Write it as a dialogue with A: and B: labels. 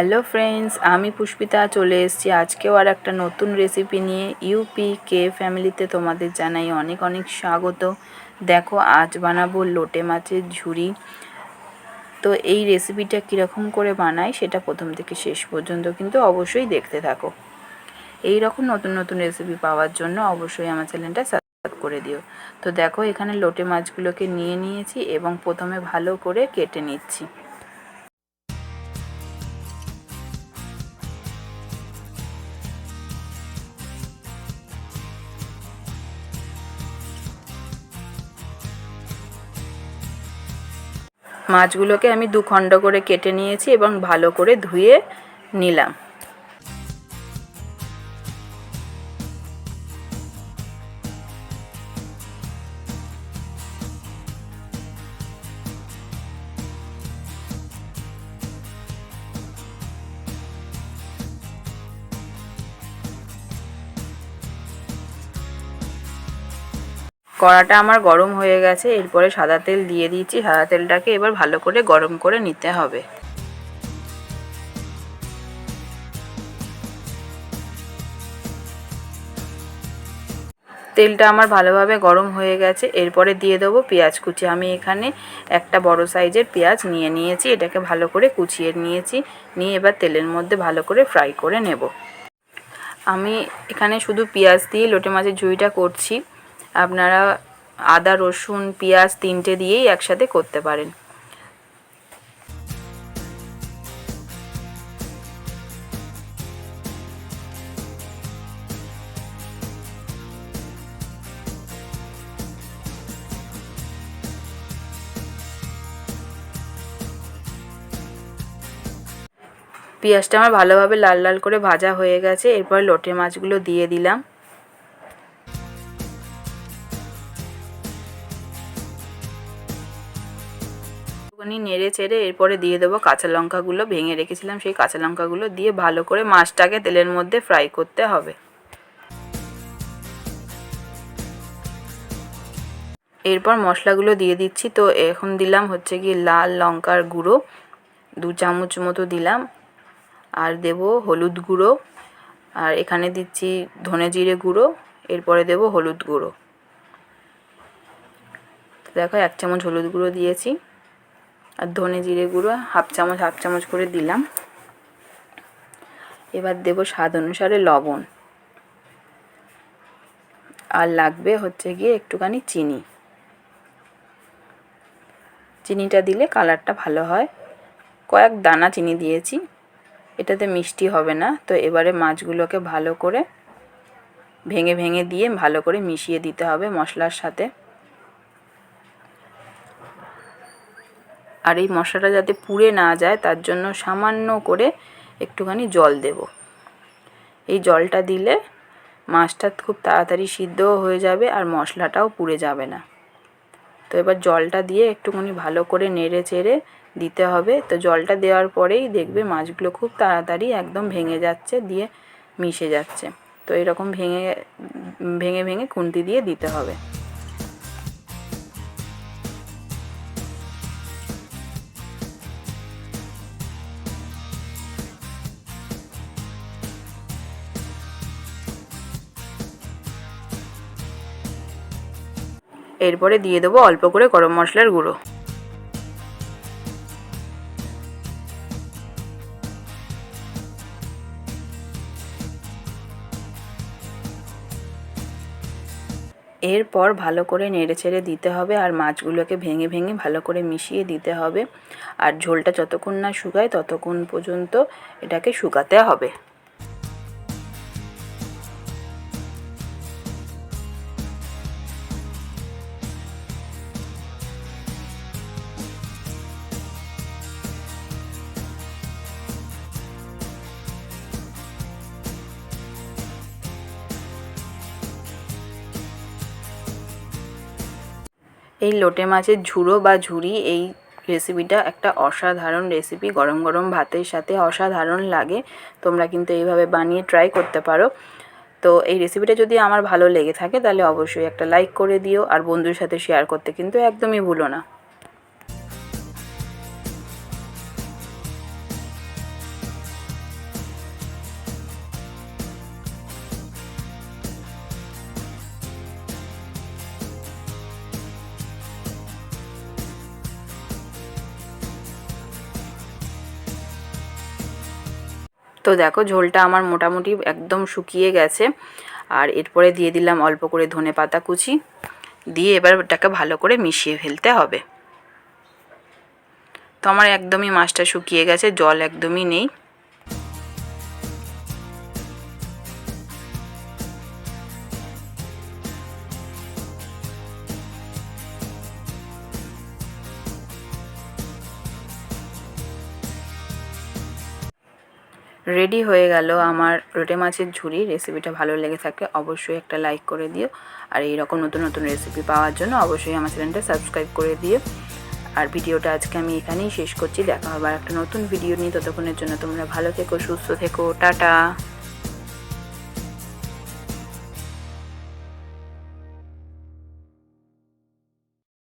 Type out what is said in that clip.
A: Hello friends, আমি পুষ্পিতা চলে এসেছি আজকেও আর একটা নতুন রেসিপি নিয়ে। ইউপি কে ফ্যামিলিতে তোমাদের জানাই অনেক অনেক স্বাগত। দেখো, আজ বানাবো লোটে মাছের ঝুড়ি তো এই রেসিপিটা কীরকম করে বানাই সেটা প্রথম থেকে শেষ পর্যন্ত কিন্তু অবশ্যই দেখতে থাকো। এই রকম নতুন নতুন রেসিপি পাওয়ার জন্য অবশ্যই আমার চ্যানেলটা সাবস্ক্রাইব করে দিও। তো দেখো, এখানে লোটে মাছগুলোকে নিয়ে নিয়েছি এবং প্রথমে ভালো করে কেটে নিচ্ছি। মাছগুলোকে আমি দু খণ্ড করে কেটে নিয়েছি এবং ভালো করে ধুয়ে নিলাম। কড়াটা আমার গরম হয়ে গেছে, এরপরে সাদা তেল দিয়ে দিয়েছি, সাদা তেলটাকে এবার ভালো করে গরম করে নিতে হবে। তেলটা আমার ভালোভাবে গরম হয়ে গেছে, এরপরে দিয়ে দেবো পেঁয়াজ কুচি। আমি এখানে একটা বড় সাইজের পেঁয়াজ নিয়ে নিয়েছি, এটাকে ভালো করে কুচিয়ে নিয়েছি, নিয়ে এবার তেলের মধ্যে ভালো করে ফ্রাই করে নেব। আমি এখানে শুধু পেঁয়াজ দিয়ে লোটে মাছের ঝুঁইটা করছি। আপনারা আদা, রসুন, পেঁয়াজ তিনটে দিয়েই একসাথে করতে পারেন। পেঁয়াজটা আমার ভালোভাবে লাল লাল করে ভাজা হয়ে গেছে। এরপর লোটে মাছগুলো দিয়ে দিলাম। একটুখানি নেড়ে চেড়ে এরপরে দিয়ে দেবো কাঁচা লঙ্কাগুলো ভেঙে রেখেছিলাম। সেই কাঁচা লঙ্কাগুলো দিয়ে ভালো করে মাছটাকে তেলের মধ্যে ফ্রাই করতে হবে। এরপর মশলাগুলো দিয়ে দিচ্ছি। তো এখন দিলাম হচ্ছে কি লাল লঙ্কার গুঁড়ো। দু চামচ মতো দিলাম। আর দেব হলুদ গুঁড়ো। আর এখানে দিচ্ছি ধনে জিরে গুঁড়ো। এরপরে দেব হলুদ গুঁড়ো। দেখো এক চামচ হলুদ গুঁড়ো দিয়েছি। আর ধনে জিরে গুঁড়ো হাফ চামচ হাফ চামচ করে দিলাম। এবার দেব স্বাদ অনুসারে লবণ। আর লাগবে হচ্ছে গিয়ে একটুখানি চিনি। চিনিটা দিলে কালারটা ভালো হয়। কয়েক দানা চিনি দিয়েছি, এটাতে মিষ্টি হবে না। তো এবারে মাছগুলোকে ভালো করে ভেঙে ভেঙে দিয়ে ভালো করে মিশিয়ে দিতে হবে মশলার সাথে। আর এই মশলাটা যাতে পুড়ে না যায়, তার জন্য সামান্য করে একটুখানি জল দেব। এই জলটা দিলে মাছটা খুব তাড়াতাড়ি সিদ্ধও হয়ে যাবে আর মশলাটাও পুড়ে যাবে না। তো এবার জলটা দিয়ে একটুখানি ভালো করে নেড়ে চেড়ে দিতে হবে। তো জলটা দেওয়ার পরেই দেখবে মাছগুলো খুব তাড়াতাড়ি একদম ভেঙে যাচ্ছে, দিয়ে মিশে যাচ্ছে। তো এরকম ভেঙে ভেঙে ভেঙে খুন্তি দিয়ে দিতে হবে। এরপরে দিয়ে দেবো অল্প করে গরম মশলার গুঁড়ো। এরপর ভালো করে নেড়ে ছেড়ে দিতে হবে আর মাছগুলোকে ভেঙে ভেঙে ভালো করে মিশিয়ে দিতে হবে। আর ঝোলটা যতক্ষণ না শুকায় ততক্ষণ পর্যন্ত এটাকে শুকাতে হবে। এই লোটে মাছের ঝুড়ো বা ঝুড়ি, এই রেসিপিটা একটা অসাধারণ রেসিপি গরম গরম ভাতের সাথে অসাধারণ লাগে। তোমরা কিন্তু এইভাবে বানিয়ে ট্রাই করতে পারো। তো এই রেসিপিটা যদি আমার ভালো লেগে থাকে, তাহলে অবশ্যই একটা লাইক করে দিও। আর বন্ধুর সাথে শেয়ার করতে কিন্তু একদমই ভুলো না। তো দেখো ঝোলটা আমার মোটামুটি একদম শুকিয়ে গেছে। আর এরপরে দিয়ে দিলাম অল্প করে ধনে পাতা কুচি। দিয়ে এবার ওটাকে ভালো করে মিশিয়ে ফেলতে হবে। তো আমার একদমই মাছটা শুকিয়ে গেছে, জল একদমই নেই। রেডি হয়ে গেল আমার রোটে মাছের ঝুড়ি। রেসিপিটা ভালো লেগে থাকে অবশ্যই একটা লাইক করে দিও। আর এই রকম নতুন নতুন রেসিপি পাওয়ার জন্য অবশ্যই আমার চ্যানেলটা সাবস্ক্রাইব করে দিও। আর ভিডিওটা আজকে আমি এখানেই শেষ করছি। দেখা হবে আর একটা নতুন ভিডিও নিয়ে। ততক্ষণের জন্য তোমরা ভালো থেকো, সুস্থ থেকো, টাটা!